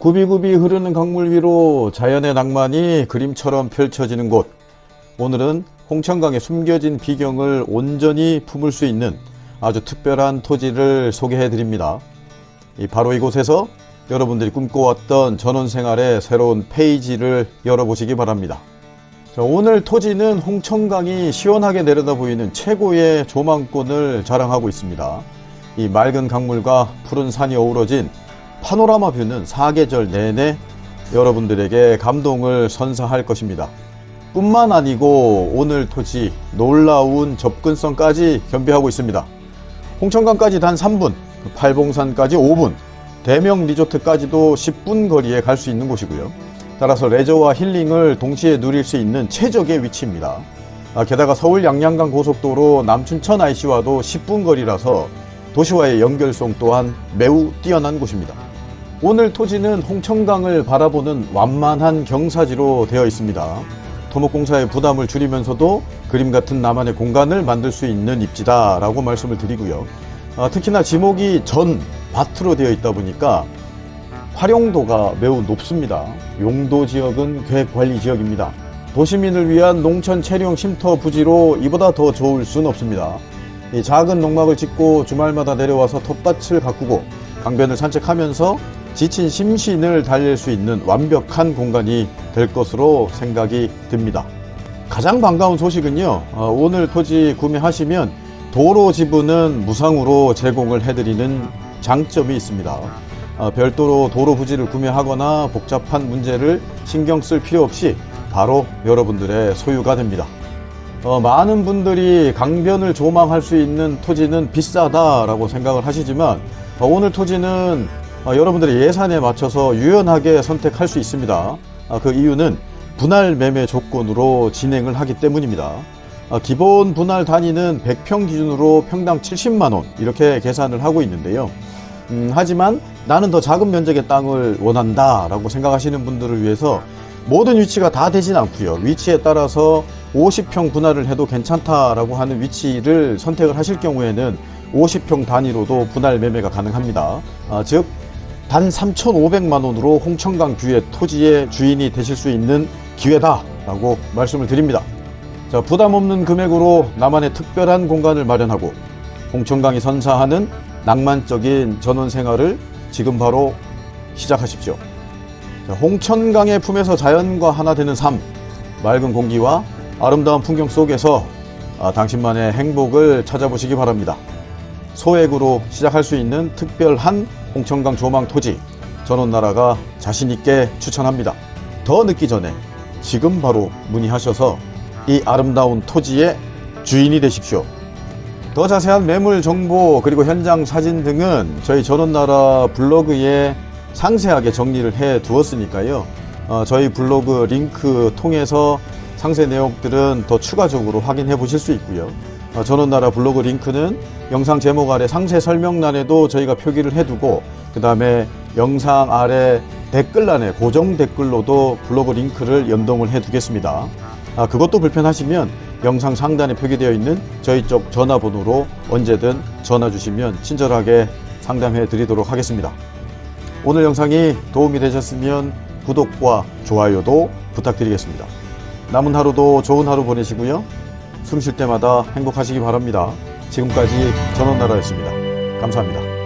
구비구비 흐르는 강물 위로 자연의 낭만이 그림처럼 펼쳐지는 곳. 오늘은 홍천강의 숨겨진 비경을 온전히 품을 수 있는 아주 특별한 토지를 소개해 드립니다. 이 바로 이곳에서 여러분들이 꿈꿔왔던 전원 생활의 새로운 페이지를 열어보시기 바랍니다. 자, 오늘 토지는 홍천강이 시원하게 내려다 보이는 최고의 조망권을 자랑하고 있습니다. 이 맑은 강물과 푸른 산이 어우러진 파노라마 뷰는 사계절 내내 여러분들에게 감동을 선사할 것입니다. 뿐만 아니고 오늘 토지 놀라운 접근성까지 겸비하고 있습니다. 홍천강까지 단 3분, 팔봉산까지 5분, 대명 리조트까지도 10분 거리에 갈 수 있는 곳이고요. 따라서 레저와 힐링을 동시에 누릴 수 있는 최적의 위치입니다. 아, 게다가 서울 양양간 고속도로 남춘천 IC와도 10분 거리라서 도시와의 연결성 또한 매우 뛰어난 곳입니다. 오늘 토지는 홍천강을 바라보는 완만한 경사지로 되어 있습니다. 토목공사의 부담을 줄이면서도 그림 같은 나만의 공간을 만들 수 있는 입지다라고 말씀을 드리고요. 아, 특히나 지목이 전 밭으로 되어 있다 보니까 활용도가 매우 높습니다. 용도 지역은 계획 관리 지역입니다. 도시민을 위한 농촌 체류용 쉼터 부지로 이보다 더 좋을 순 없습니다. 이 작은 농막을 짓고 주말마다 내려와서 텃밭을 가꾸고 강변을 산책하면서 지친 심신을 달랠 수 있는 완벽한 공간이 될 것으로 생각이 듭니다. 가장 반가운 소식은요, 어, 오늘 토지 구매하시면 도로 지분은 무상으로 제공을 해드리는 장점이 있습니다. 어, 별도로 도로 부지를 구매하거나 복잡한 문제를 신경 쓸 필요 없이 바로 여러분들의 소유가 됩니다. 어, 많은 분들이 강변을 조망할 수 있는 토지는 비싸다라고 생각을 하시지만 어, 오늘 토지는 어, 여러분들의 예산에 맞춰서 유연하게 선택할 수 있습니다. 아, 그 이유는 분할 매매 조건으로 진행을 하기 때문입니다. 아, 기본 분할 단위는 100평 기준으로 평당 70만 원 이렇게 계산을 하고 있는데요. 음, 하지만 나는 더 작은 면적의 땅을 원한다 라고 생각하시는 분들을 위해서 모든 위치가 다 되진 않고요. 위치에 따라서 50평 분할을 해도 괜찮다라고 하는 위치를 선택을 하실 경우에는 50평 단위로도 분할 매매가 가능합니다. 아, 즉, 단 3,500만 원으로 홍천강 뷰의 토지의 주인이 되실 수 있는 기회다라고 말씀을 드립니다. 자, 부담 없는 금액으로 나만의 특별한 공간을 마련하고 홍천강이 선사하는 낭만적인 전원 생활을 지금 바로 시작하십시오. 자, 홍천강의 품에서 자연과 하나 되는 삶, 맑은 공기와 아름다운 풍경 속에서 아, 당신만의 행복을 찾아보시기 바랍니다. 소액으로 시작할 수 있는 특별한 홍천강 조망 토지, 전원나라가 자신있게 추천합니다. 더 늦기 전에 지금 바로 문의하셔서 이 아름다운 토지의 주인이 되십시오. 더 자세한 매물 정보 그리고 현장 사진 등은 저희 전원나라 블로그에 상세하게 정리를 해 두었으니까요. 어, 저희 블로그 링크 통해서 상세 내용들은 더 추가적으로 확인해 보실 수 있고요. 어, 전원나라 블로그 링크는 영상 제목 아래 상세 설명란에도 저희가 표기를 해두고 그 다음에 영상 아래 댓글란에 고정 댓글로도 블로그 링크를 연동을 해두겠습니다. 아, 그것도 불편하시면 영상 상단에 표기되어 있는 저희 쪽 전화번호로 언제든 전화 주시면 친절하게 상담해 드리도록 하겠습니다. 오늘 영상이 도움이 되셨으면 구독과 좋아요도 부탁드리겠습니다. 남은 하루도 좋은 하루 보내시고요. 숨 쉴 때마다 행복하시기 바랍니다. 지금까지 전원나라였습니다. 감사합니다.